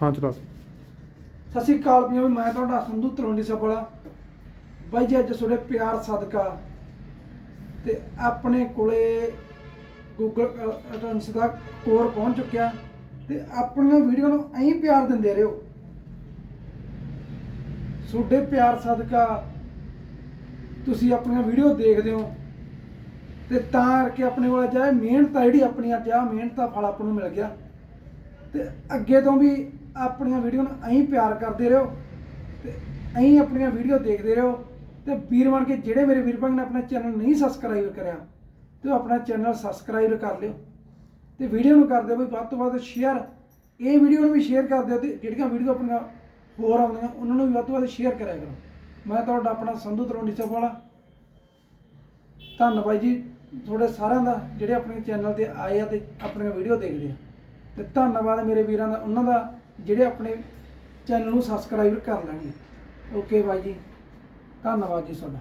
ਹਾਂ, ਚਲਾ। ਸਤਿ ਸ਼੍ਰੀ ਅਕਾਲ ਪੰਜਾਬੀ ਮੈਂ ਤੁਹਾਡਾ ਸੰਧੂ ਤਲਵੰਡੀ ਸਭਲਾ ਬਾਈ ਜੀ, ਅੱਜ ਤੁਹਾਡੇ ਪਿਆਰ ਸਦਕਾ ਤੇ ਆਪਣੇ ਕੋਲੇ ਗੂਗਲ ਅਟੈਂਸ ਦਾ ਕੋਰ ਪਹੁੰਚ ਚੁੱਕਿਆ ਤੇ ਆਪਣੀਆਂ ਵੀਡੀਓ ਨੂੰ ਐਂ ਪਿਆਰ ਦਿੰਦੇ ਰਹੋ। ਤੁਹਾਡੇ ਪਿਆਰ ਸਦਕਾ ਤੁਸੀਂ ਆਪਣੀਆਂ ਵੀਡੀਓ ਦੇਖਦੇ ਹੋ ਤੇ ਤਾਂ ਕਰਕੇ ਆਪਣੇ ਕੋਲ ਜਾਏ ਮਿਹਨਤ ਆ ਜਿਹੜੀ ਆਪਣੀ, ਅੱਜ ਆ ਮਿਹਨਤ ਦਾ ਫਲ ਆਪਾਂ ਨੂੰ ਮਿਲ ਗਿਆ। ਤੇ ਅੱਗੇ ਤੋਂ ਵੀ ਆਪਣੀਆਂ ਵੀਡੀਓ ਨੂੰ ਐਂ ਪਿਆਰ ਕਰਦੇ ਰਹੋ ਤੇ ਐਂ ਆਪਣੀਆਂ ਵੀਡੀਓ ਦੇਖਦੇ ਰਹੋ ਤੇ ਵੀਰ ਬਣ ਕੇ ਜਿਹੜੇ ਮੇਰੇ ਵੀਰ ਭੈਣ ਨੇ ਆਪਣਾ ਚੈਨਲ ਨਹੀਂ ਸਬਸਕ੍ਰਾਈਬ ਕਰਿਆ, ਤੇ ਉਹ ਆਪਣਾ ਚੈਨਲ ਸਬਸਕ੍ਰਾਈਬ ਕਰ ਲਿਓ ਤੇ ਵੀਡੀਓ ਨੂੰ ਕਰ ਦਿਓ ਵੀ ਵੱਧ ਤੋਂ ਵੱਧ ਸ਼ੇਅਰ ਇਹ ਵੀਡੀਓ ਨੂੰ ਵੀ ਸ਼ੇਅਰ ਕਰ ਦਿਓ ਤੇ ਜਿਹੜੀਆਂ ਵੀਡੀਓ ਆਪਣੀਆਂ ਹੋਰ ਆਉਂਦੀਆਂ, ਉਹਨਾਂ ਨੂੰ ਵੀ ਵੱਧ ਤੋਂ ਵੱਧ ਸ਼ੇਅਰ ਕਰਿਆ ਕਰੋ। ਮੈਂ ਤੁਹਾਡਾ ਆਪਣਾ ਸੰਧੂ ਤਰੋਂਡੀ ਸਾਹਿਬ ਵਾਲਾ। ਧੰਨਵਾਦ ਜੀ ਤੁਹਾਡੇ ਸਾਰਿਆਂ ਦਾ ਜਿਹੜੇ ਆਪਣੇ ਚੈਨਲ ਤੇ ਆਏ ਆ ਤੇ ਆਪਣੀਆਂ ਵੀਡੀਓ ਦੇਖਦੇ ਆ। ਤੇ ਧੰਨਵਾਦ ਮੇਰੇ ਵੀਰਾਂ ਦਾ, ਉਹਨਾਂ ਦਾ ਜਿਹੜੇ ਆਪਣੇ ਚੈਨਲ ਨੂੰ ਸਬਸਕ੍ਰਾਈਬ ਕਰ ਲੈਣਗੇ। ਓਕੇ ਬਾਈ ਜੀ। ਧੰਨਵਾਦ ਜੀ ਤੁਹਾਡਾ।